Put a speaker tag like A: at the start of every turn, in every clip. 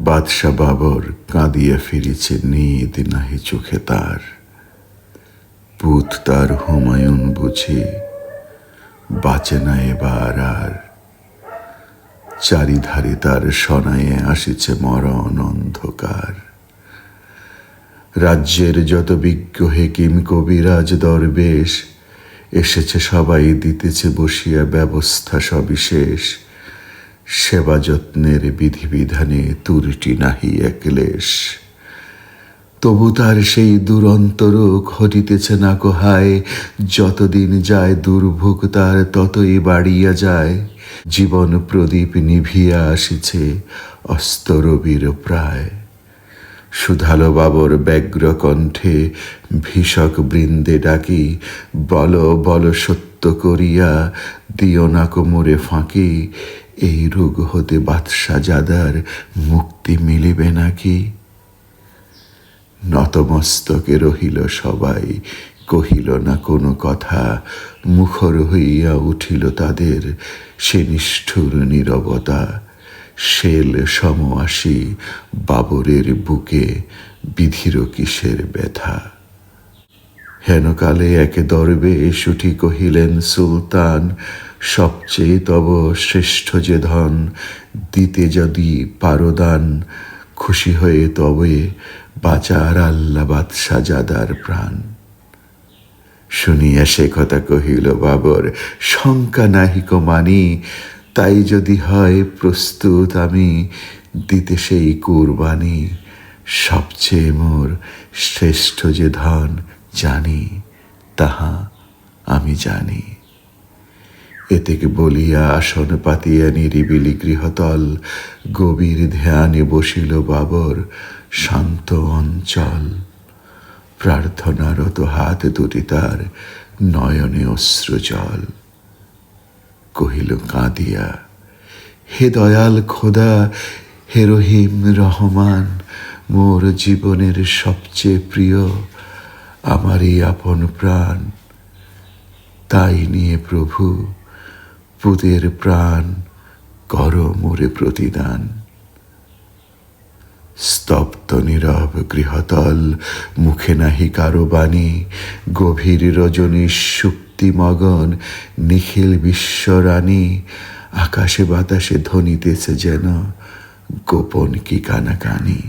A: বাদশা বাবর কাঁদিয়া ফিরেছে নিদ নাহি চোখে তার। পুত তার হুমায়ুন বুঝে, বাঁচে না এবার আর। চারিধারে তার সনায়ে আসিছে মরণ অন্ধকার। রাজ্যের যত বিজ্ঞ হেকিম, কবিরাজ, দরবেশ, এসেছে সবাই, দিতেছে বসিয়া ব্যবস্থা সবিশেষ। সেবা যত্নের বিধিবিধানে তুরটি নাহি একলেশ। তবু তার সেই দুরন্ত রোগ হটিতেছে না কোহায় যতদিন যায় দুর্ভোগ তার ততই বাড়িয়া যায়। জীবন প্রদীপ নিভিয়া আসিছে অস্তরবীর প্রায়। সুধালো বাবর ব্যগ্র কণ্ঠে ভীষক বৃন্দে ডাকি, বল বল সত্য করিয়া দিও না কোমরে ফাঁকি এই রোগ হতে বাদশা জাদার মুক্তি মিলিবে নাকি? নতমস্তকে রহিল সবাই, কহিল, না, কোনো কথা। মুখর হইয়া উঠিল তাদের সে নিষ্ঠুর নীরবতা। শেল সম আসি বাবরের বুকে বিধির কিসের ব্যথা? হেনকালে একে দরবে সুঠি কহিলেন, সুলতান সবচেয়ে তব শ্রেষ্ঠ যে ধন, দিতে যদি পারদান, খুশি হয়ে তবে বাচার আল্লা বাদশাজাদার প্রাণ। শুনিয়া সে কথা কহিল, বাবর, শঙ্কা নাহিক মানি, তাই যদি হয় প্রস্তুত আমি দিতে সেই কুরবানি। সবচেয়ে মোর শ্রেষ্ঠ যে ধন জানি, তাহা আমি জানি। এতেকে বলিয়া আসন পাতিয়া নিরিবিলি গৃহতল, গভীর ধ্যানে বসিল বাবর শান্ত অঞ্চল। প্রার্থনারত হাত দুটি তার নয়নে অশ্রু জল কহিল, কাঁদিয়া, হে দয়াল খোদা, হে রহিম রহমান, মোর জীবনের সবচেয়ে প্রিয়, আমারই আপন প্রাণ। তাই নিয়ে প্রভু পুদের প্রাণ কর মোরে প্রতিদান। স্তব্ধ নীরব গৃহতল, মুখে নাহি কারও বাণী, গভীর রজনী সুপ্তি মগন, নিখিল বিশ্বরানী আকাশে বাতাসে ধ্বনিতেছে যেন গোপন কি কানাকানি।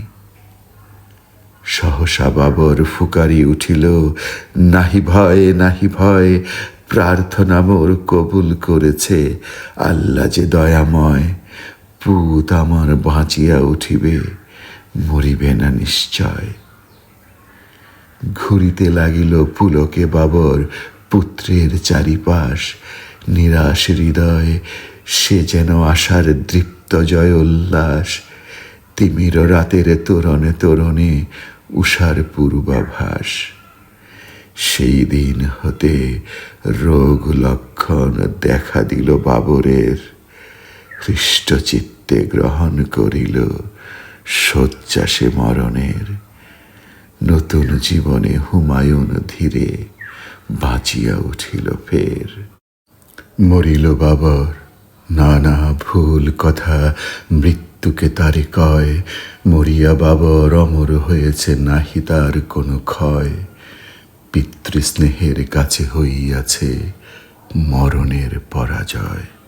A: সহসা বাবর ফুকারি উঠিল, নাহি ভয় নাহি ভয় প্রার্থনা মোর কবুল করেছে। আল্লাহ যে দয়াময়, পুত আমার বাঁচিয়া উঠিবে, মরিবে না নিশ্চয়। ঘুরিতে লাগিল পুলকে বাবর, পুত্রের চারিপাশ, নিরাশ হৃদয় সে যেন আশার দৃপ্ত জয় উল্লাস তিমির রাতের তোরণে তোরণে উষার পূর্বাভাস। সেই দিন হতে রোগ লক্ষণ দেখা দিল বাবরের। হৃষ্টচিত্তে গ্রহণ করিল শয্যা সে মরণের। নতুন জীবনে হুমায়ুন ধীরে বাঁচিয়া উঠিল ফের। মরিল বাবর, নানা ভুল কথা মৃত্যুকে তারে কয়। মরিয়া বাবর অমর হয়েছে নাহি তার কোনো ক্ষয়। পিতৃস্নেহের কাছে হইয়াছে মরণের পরাজয়।